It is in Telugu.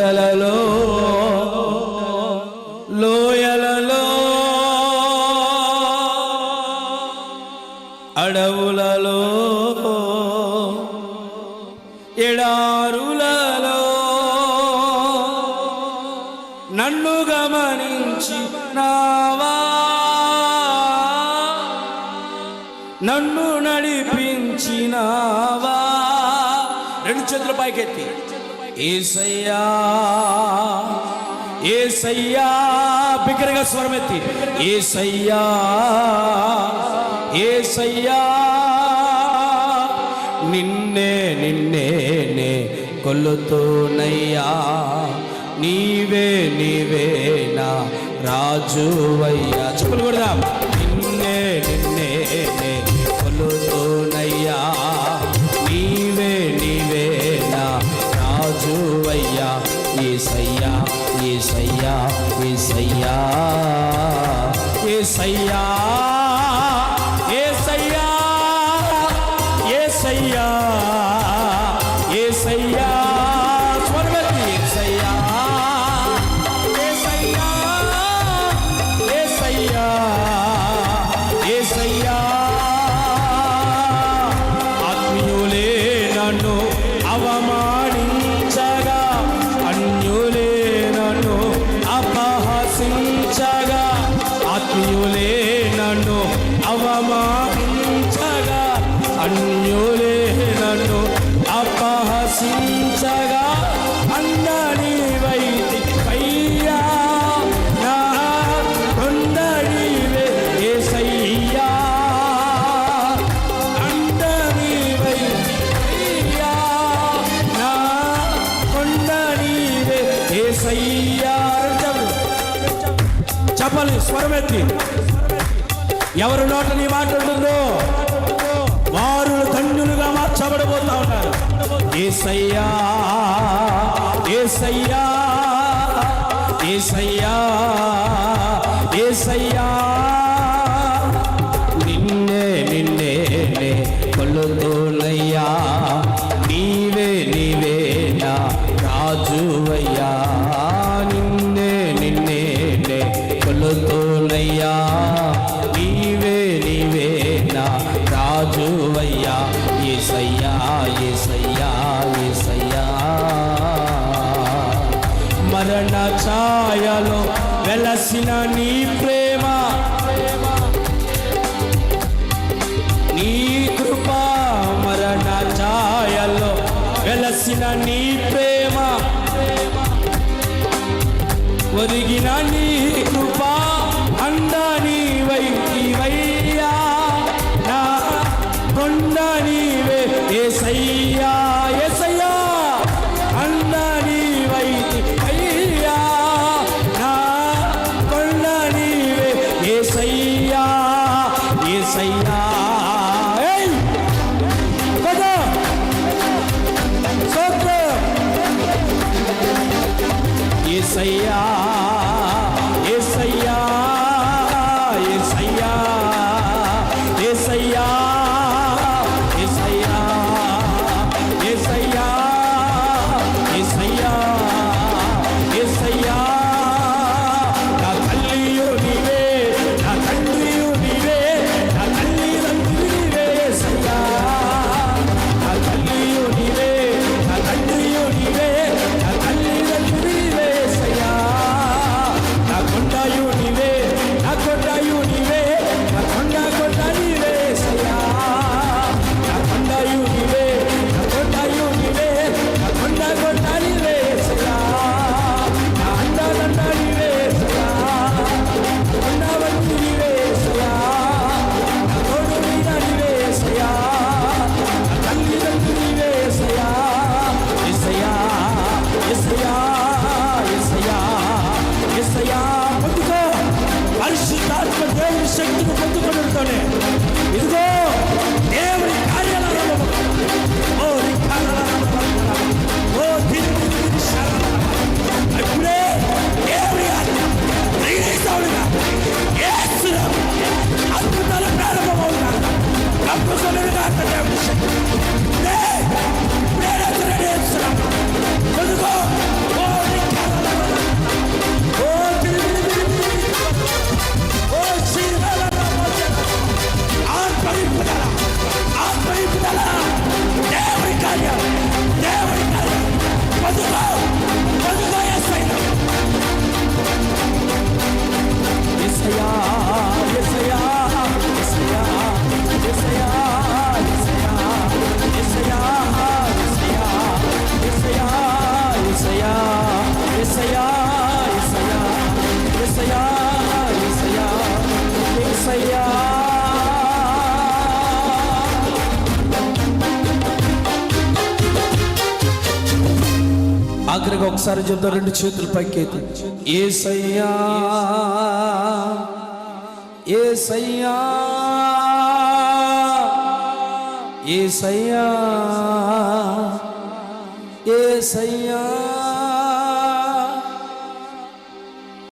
లలో లోయలలో అడవులలో ఎడారులలో నన్ను గమనించి నావా. నన్ను నడిపించినావా. రెండు చేతుల పైకెత్తి. ఏసయ్యా ఏసయ్యా బిగ్గరగా స్వరం ఎత్తి. ఏసయ్యా ఏసయ్యా నిన్నే నిన్నేనే నే నీవే నీవే నా రాజువయ్యా. చెప్పులు కొడదాం. స్వరమెత్తి. ఎవరు నోట నీ మాట ఉంటుందో వారు ధన్యులుగా మార్చబడిపోతా ఉన్నారు. ఏసయ్యా ఏసయ్యా ఏసయ్యా ఏసయ్యా. నిన్నే నిన్నే నే నీవే నీవే నా రాజువయ్యా. రాజువయ్యా ఏసయ్యా ఏసయ్యా ఏసయ్యా మరణ ఛాయలో వెలసిన నీ ప్రేమ. నీ కృప మరణ ఛాయలో వెలసిన నీ ప్రేమ. ఒరిగిన నీ కృప ఆఖరికి ఒకసారి చెప్తా రెండు చేతులు పైకెత్తి. ఏసయ్యా ఏసయ్యా ఏసయ్యా ఏసయ్యా.